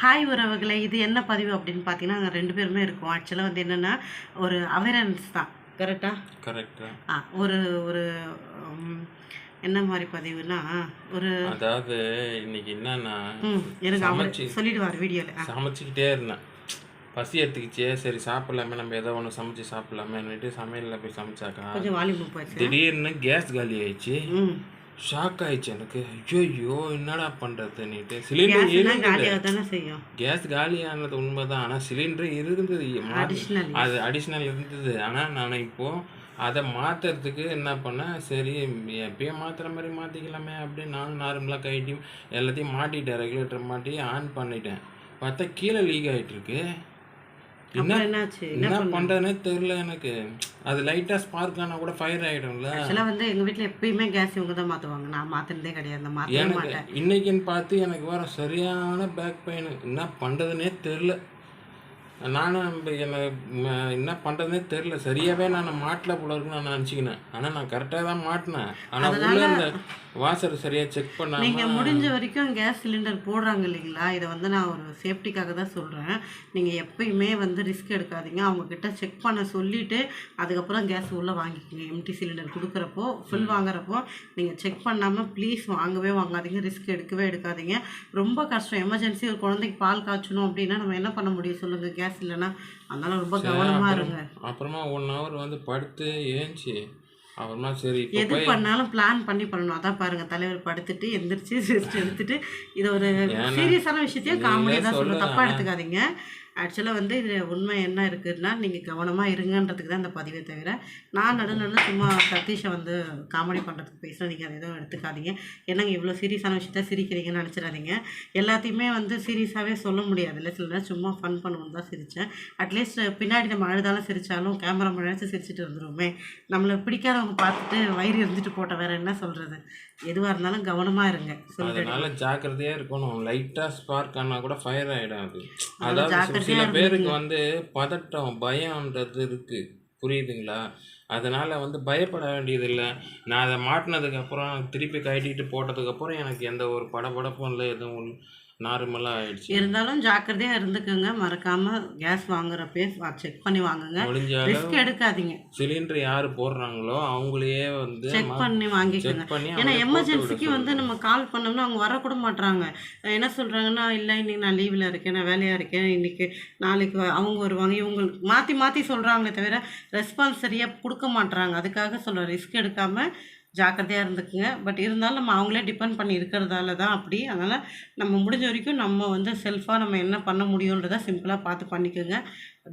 Hi உறவுகளே இது என்ன பதிவு அப்படின்னு பார்த்தீங்கன்னா நாங்கள் ரெண்டு பேருமே இருக்கோம். ஆக்சுவலாக வந்து என்னென்னா ஒரு அவேர்னஸ் தான். கரெக்டாக கரெக்டா ஆ. ஒரு ஒரு என்ன மாதிரி பதிவுனா ஒரு அதாவது இன்னைக்கு என்னன்னா ம் இருங்க அவர். சொல்லிடுவார் வீடியோவில் சமைச்சிக்கிட்டே இருந்தேன். பசி எடுத்துக்கிச்சே சரி சாப்பிடலாமே நம்ம ஏதோ ஒன்று சமைச்சு சாப்பிடலாமேன்னுட்டு சமையலில் போய் சமைச்சாக்கா கொஞ்சம் போயிடுச்சு. திடீர்னு கேஸ் காலி ஆயிடுச்சு. ம் ஷாக் ஆயிடுச்சு எனக்கு. ஐயோ என்னடா பண்ணுறதுன்னுட்டு சிலிண்டர் இருந்தது. கேஸ் காலியானது உண்மைதான். ஆனால் சிலிண்டர் இருந்தது. அது அடிஷ்னல் இருந்தது. ஆனால் நான் இப்போது அதை மாற்றுறதுக்கு என்ன பண்ணேன் சரி எப்பயும் மாற்றுற மாதிரி மாற்றிக்கலாமே அப்படின்னு நானும் நார்மலாக கைட்டி எல்லாத்தையும் மாட்டிட்டேன். ரெகுலேட்டர் மாட்டி ஆன் பண்ணிட்டேன். பார்த்தா கீழே லீக் ஆகிட்டுருக்கு என்ன என்ன பண்ணுறதுனே தெரில எனக்கு. அது லைட்டாக ஸ்பார்க் ஆனால் கூட ஃபயர் ஆகிடும்ல ஆக்சுவலாக வந்து எங்கள் வீட்டில் எப்பயுமே கேஸ் இவங்க தான் மாற்றுவாங்க நான் மாற்றினதே கிடையாது. எனக்கு மாட்டேன். இன்னைக்குன்னு பார்த்து எனக்கு வர சரியான பேக் பெயின் என்ன பண்ணுறதுனே தெரில நானும் ம, என்ன பண்ணுறதுனே தெரில சரியாகவே நான் மாட்டல போல இருக்குன்னு நான் நினச்சிக்கினேன். ஆனால் நான் கரெக்டாக தான் மாட்டினேன். ஆனால் உள்ள அந்த வாசர் சரியாக செக் நீங்க பண்ணாமல் முடிஞ்ச வரைக்கும் கேஸ் சிலிண்டர் போடுறாங்க இல்லைங்களா? இதை வந்து நான் ஒரு சேஃப்டிக்காக தான் சொல்கிறேன் நீங்கள் எப்பயுமே வந்து ரிஸ்க் எடுக்காதீங்க. அவங்க கிட்ட செக் பண்ண சொல்லிட்டு அதுக்கப்புறம் கேஸ் உள்ளே வாங்கிக்கோங்க. எம்டி சிலிண்டர் கொடுக்குறப்போ ஃபுல் வாங்குறப்போ நீங்கள் செக் பண்ணாமல் ப்ளீஸ் வாங்கவே வாங்காதீங்க. ரிஸ்க் எடுக்கவே எடுக்காதீங்க. ரொம்ப கஷ்டம். எமர்ஜென்சி ஒரு குழந்தைக்கு பால் காய்ச்சணும் அப்படின்னா நம்ம என்ன பண்ண முடியும் சொல்லுங்கள் கேஸ் இல்லைன்னா அதனால ரொம்ப கவனமாக இருங்க. அப்புறமா ஒன் ஹவர் வந்து படுத்து ஏஞ்சி அப்புறமா சரி எது பண்ணாலும் பிளான் பண்ணி பண்ணணும். அதான் பாருங்க தலைவர் படுத்துட்டு எந்திரிச்சு ரெஸ்ட் எடுத்துட்டு இது ஒரு சீரியஸான விஷயத்தையும் காமெடியாக தான் சொல்லுவேன் சொல்லு, தப்பாக ஆனா. எடுத்துக்காதீங்க. ஆக்சுவலாக வந்து இது உண்மை என்ன இருக்குதுன்னா நீங்கள் கவனமாக இருங்கன்றதுக்கு தான் இந்த பதிவே தவிர நான் நடு நடுவில் சும்மா சதீஷை வந்து காமெடி பண்ணுறதுக்கு பேசுகிறேன் நீங்கள் அதை எதுவும் எடுத்துக்காதீங்க. என்னங்க இவ்வளோ சீரியஸான விஷயத்த சிரிக்கிறீங்கன்னு நினச்சிடாதீங்க. எல்லாத்தையுமே வந்து சீரியஸாகவே சொல்ல முடியாது. இல்லை சில நேரம் சும்மா ஃபன் பண்ணுவோம் தான் சிரித்தேன் அட்லீஸ்ட் பின்னாடி நம்ம அழுதாலும் சிரித்தாலும் கேமரா முன்னாடி சிரிச்சிட்டு வந்துருவோமே நம்மளை பிடிக்காதவங்க பார்த்துட்டு வயிறு இருந்துட்டு போட்ட வேற என்ன சொல்கிறது எதுவாக இருந்தாலும் கவனமாக இருங்க. சொல்லிட்டு அதனால ஜாக்கிரதையா இருக்கணும். லைட்டா ஸ்பார்க் ஆனா கூட ஃபயர் ஆயிடும் அது அதாவது சில-. பேருக்கு வந்து பதட்டம் பயம்ன்றது இருக்கு. புரியுதுங்களா? அதனால வந்து பயப்பட வேண்டியதில்லை. நான் அதை மாட்டினதுக்கு அப்புறம் திருப்பி கட்டிட்டு போட்டதுக்கு அப்புறம் எனக்கு எந்த ஒரு படபடப்பும் இல்லை எதுவும் நார்மலாக ஆயிடுச்சு. இருந்தாலும் ஜாக்கிரதையாக இருந்துக்கோங்க. மறக்காமல் கேஸ் வாங்குறப்பே செக் பண்ணி வாங்குங்க. ரிஸ்க் எடுக்காதீங்க. சிலிண்டர் யார் போடுறாங்களோ அவங்களையே வந்து செக் பண்ணி வாங்கிக்கோங்க. ஏன்னா எமர்ஜென்சிக்கு வந்து நம்ம கால் பண்ணோம்னா அவங்க வரக்கூட மாட்றாங்க. என்ன சொல்கிறாங்கன்னா இல்லை இன்னைக்கு நான் லீவில் இருக்கேன். நான் வேலையாக இருக்கேன். இன்னைக்கு நாளைக்கு அவங்க வருவாங்க. இவங்க மாற்றி மாற்றி சொல்கிறாங்களே தவிர ரெஸ்பான்ஸ் சரியாக கொடுக்க மாட்றாங்க. அதுக்காக சொல்கிறேன் ரிஸ்க் எடுக்காமல் ஜாக்கிரதையாக இருந்துக்குங்க. பட் இருந்தாலும் நம்ம அவங்களே டிபெண்ட் பண்ணி இருக்கிறதால தான் அப்படி. அதனால் நம்ம முடிஞ்ச வரைக்கும் நம்ம வந்து செல்ஃபாக நம்ம என்ன பண்ண முடியுன்றதை சிம்பிளாக பார்த்து பண்ணிக்கோங்க.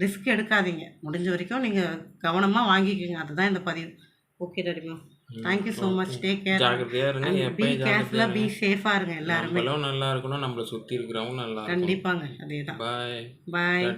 ரிஸ்க் எடுக்காதீங்க. முடிஞ்ச வரைக்கும் நீங்கள் கவனமாக வாங்கிக்கோங்க. அதுதான் இந்த பதிவு. Okay டரிமா thank you so much take care ஜாக்கிரதையா இருங்க. பி கேர்ஃபுல்லாக பி சேஃபாக இருங்க. எல்லாருமே. நல்லா இருக்கணும். நம்மளை சுற்றி இருக்கிறவங்க நல்லா கண்டிப்பாங்க. அதே தான் பாய் பாய்